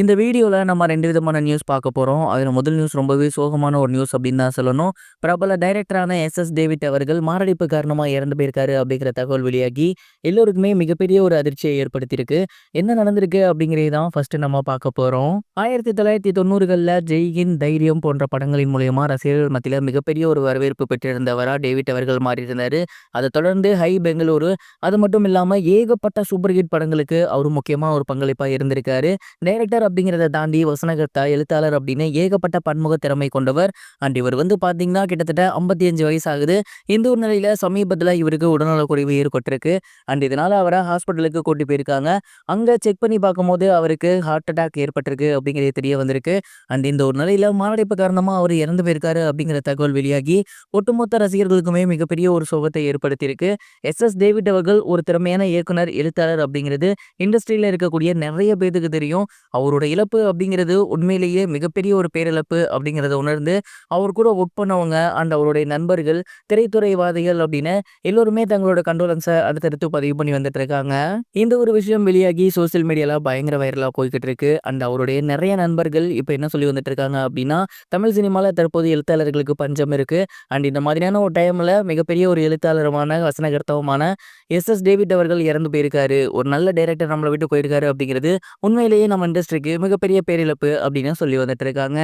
இந்த வீடியோவில் நம்ம ரெண்டு விதமான நியூஸ் பார்க்க போகிறோம் அதில் முதல் நியூஸ் ரொம்பவே சோகமான ஒரு நியூஸ் அப்படின்னு தான் சொல்லணும். பிரபல டைரக்டரான எஸ்.எஸ். டேவிட் அவர்கள் மாரடைப்பு காரணமாக இறந்து போயிருக்காரு அப்படிங்கிற தகவல் வெளியாகி, எல்லோருக்குமே மிகப்பெரிய ஒரு அதிர்ச்சியை ஏற்படுத்தியிருக்கு. என்ன நடந்திருக்கு அப்படிங்கிறது தான் ஃபஸ்ட்டு நம்ம பார்க்க போகிறோம் ஆயிரத்தி தொள்ளாயிரத்தி தொண்ணூறுகளில் ஜெய்கின் தைரியம் போன்ற படங்களின் மூலயமா ரசிகர்கள் மத்தியில் மிகப்பெரிய ஒரு வரவேற்பு பெற்றிருந்தவராக டேவிட் அவர்கள் மாறியிருந்தார் அதை தொடர்ந்து ஹை பெங்களூரு, அது மட்டும் இல்லாமல் ஏகப்பட்ட சூப்பர் ஹிட் படங்களுக்கு அவர் முக்கியமாக ஒரு பங்களிப்பாக இருந்திருக்காரு. டைரக்டர் அப்படிங்கிறத தாண்டி வசனகர்த்தா, எழுத்தாளர் அப்படின்னு ஏகப்பட்ட பன்முக திறமை கொண்டவர். அண்ட் இவர் வந்து பார்த்தீங்கன்னா கிட்டத்தட்ட 55 வயசு ஆகுது. இந்த ஒரு நிலையில சமீபத்தில் இவருக்கு உடல்நலக்குறைவு ஏற்பட்டிருக்கு. அண்ட் இதனால அவரை ஹாஸ்பிட்டலுக்கு கூட்டி போயிருக்காங்க. அங்கே செக் பண்ணி பார்க்கும்போது அவருக்கு ஹார்ட் அட்டாக் ஏற்பட்டிருக்கு அப்படிங்கிறது தெரிய வந்திருக்கு. அண்ட் இந்த ஒரு நிலையில மாரடைப்பு காரணமாக அவர் இறந்து போயிருக்காரு அப்படிங்கிற தகவல் வெளியாகி, ஒட்டுமொத்த ரசிகர்களுக்குமே மிகப்பெரிய ஒரு சோகத்தை ஏற்படுத்தியிருக்கு. எஸ்.எஸ். டேவிட் அவர்கள் ஒரு திறமையான இயக்குனர், எழுத்தாளர் அப்படிங்கிறது இண்டஸ்ட்ரியில் இருக்கக்கூடிய நிறைய பேருக்கு தெரியும். அவர் அவரோட இழப்பு அப்படிங்கிறது உண்மையிலேயே மிகப்பெரிய ஒரு பேரிழப்பு அப்படிங்கிறத உணர்ந்து, அவர் கூட ஒர்க் பண்ணவங்க அண்ட் அவருடைய நண்பர்கள், திரைத்துறைவாதிகள் அப்படின்னு எல்லோருமே தங்களோட கண்டோலன்ஸை அடுத்தடுத்து பதிவு பண்ணி வந்துட்டு இருக்காங்க. இந்த ஒரு விஷயம் வெளியாகி சோசியல் மீடியால பயங்கர வைரலா போய்க்கிட்டு இருக்கு. அண்ட் அவருடைய நிறைய நண்பர்கள் இப்போ என்ன சொல்லி வந்துட்டு இருக்காங்க அப்படின்னா, தமிழ் சினிமாவில் தற்போது எழுத்தாளர்களுக்கு பஞ்சம் இருக்கு. அண்ட் இந்த மாதிரியான ஒரு டைம்ல மிகப்பெரிய ஒரு எழுத்தாளருமான, வசனகர்த்தாவுமான எஸ்.எஸ். டேவிட் அவர்கள் இறந்து போயிருக்காரு. ஒரு நல்ல டைரக்டர் நம்மளை விட்டு போயிருக்காரு அப்படிங்கிறது உண்மையிலேயே நம்ம இண்டஸ்ட்ரிக்கு மிகப்பெரிய பேரிழப்பு அப்படின்னு சொல்லி வந்துட்டு இருக்காங்க.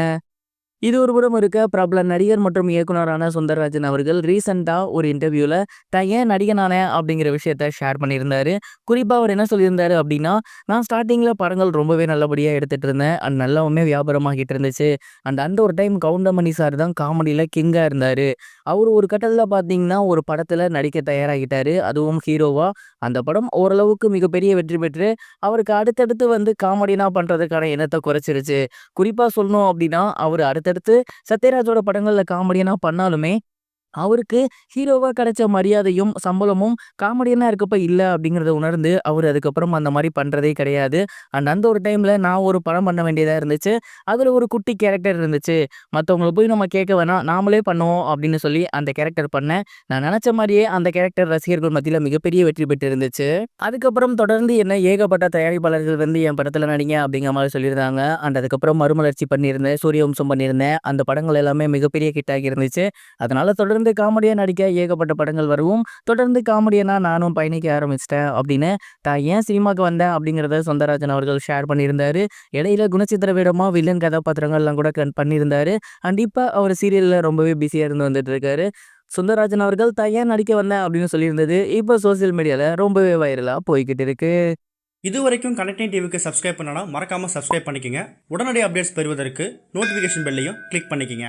இது ஒரு புறம் இருக்க, பிரபல நடிகர் மற்றும் இயக்குனரான சுந்தரராஜன் அவர்கள் ரீசெண்டாக ஒரு இன்டர்வியூவில் தான் ஏன் நடிகன் ஆனேன் அப்படிங்கிற விஷயத்த ஷேர் பண்ணியிருந்தாரு. குறிப்பாக அவர் என்ன சொல்லியிருந்தாரு அப்படின்னா, நான் ஸ்டார்டிங்கில் படங்கள் ரொம்பவே நல்லபடியாக எடுத்துகிட்டு இருந்தேன். அண்ட் நல்லாவுமே வியாபாரமாகிட்டு இருந்துச்சு. அண்ட் அந்த ஒரு டைம் கவுண்டமணி சார் தான் காமெடியில் கிங்காக இருந்தார் அவர் ஒரு கட்டத்தில் பார்த்தீங்கன்னா, ஒரு படத்தில் நடிக்க தயாராகிட்டார் அதுவும் ஹீரோவாக அந்த படம் ஓரளவுக்கு மிகப்பெரிய வெற்றி பெற்று, அவருக்கு அடுத்தடுத்து வந்து காமெடினா பண்ணுறதுக்கான எண்ணத்தை குறைச்சிருச்சு. குறிப்பாக சொல்லணும் அப்படின்னா, அவர் அடுத்த அடுத்தடுத்து சத்யராஜோட படங்களில் காமெடியெல்லாம் பண்ணாலுமே, அவருக்கு ஹீரோவாக கிடைச்ச மரியாதையும், சம்பளமும் காமெடியெல்லாம் இருக்கப்ப இல்லை அப்படிங்கிறத உணர்ந்து, அவர் அதுக்கப்புறம் அந்த மாதிரி பண்ணுறதே கிடையாது. அண்ட் அந்த ஒரு டைமில் நான் ஒரு படம் பண்ண வேண்டியதாக இருந்துச்சு. அதில் ஒரு குட்டி கேரக்டர் இருந்துச்சு. மற்றவங்களை போய் நம்ம கேட்க வேணாம். நாமளே பண்ணுவோம் அப்படின்னு சொல்லி அந்த கேரக்டர் பண்ணேன். நான் நினச்ச மாதிரியே அந்த கேரக்டர் ரசிகர்கள் மத்தியில் மிகப்பெரிய வெற்றி பெற்று இருந்துச்சு அதுக்கப்புறம் தொடர்ந்து என்ன ஏகப்பட்ட தயாரிப்பாளர்கள் வந்து என் படத்தில் நடிங்க அப்படிங்கிற மாதிரி சொல்லியிருந்தாங்க. அண்ட் அதுக்கப்புறம் மறுமலர்ச்சி பண்ணியிருந்தேன். சூரியவம்சம் பண்ணியிருந்தேன். அந்த படங்கள் எல்லாமே மிகப்பெரிய ஹிட் ஆகி இருந்துச்சு. அதனால தொடர்ந்து தொடர்ந்து காமெடியா நடிக்க ஏகப்பட்ட படங்கள் வரவும், தொடர்ந்து காமெடியனா நானும் பயணிக்க ஆரம்பிச்சிட்டேன் அப்படின்னு, தான் ஏன் சினிமாக்கு வந்தேன் அப்படிங்கிறத சொந்தராஜன் அவர்கள் ஷேர் பண்ணியிருந்தாரு. இடையில குணச்சித்திர வேடமா வில்லன் கதாபாத்திரங்கள்லாம் கூட கன் பண்ணியிருந்தாரு. அண்ட் இப்ப அவர் சீரியல்ல ரொம்பவே பிஸியா இருந்து வந்துட்டு இருக்காரு. சுந்தரராஜன் அவர்கள் தான் ஏன் நடிக்க வந்தேன் அப்படின்னு சொல்லியிருந்தது, இப்போ சோசியல் மீடியாவில் ரொம்பவே வைரலாக போய்கிட்டு இருக்கு. இதுவரைக்கும் கனெக்டிங் டிவிக்கு சப்ஸ்கிரைப் பண்ணனா மறக்காமல் சப்ஸ்கிரைப் பண்ணிக்கோங்க உடனடி அப்டேட்ஸ் பெறுவதற்கு நோட்டிஃபிகேஷன் பெல்லையும் கிளிக் பண்ணிக்கோங்க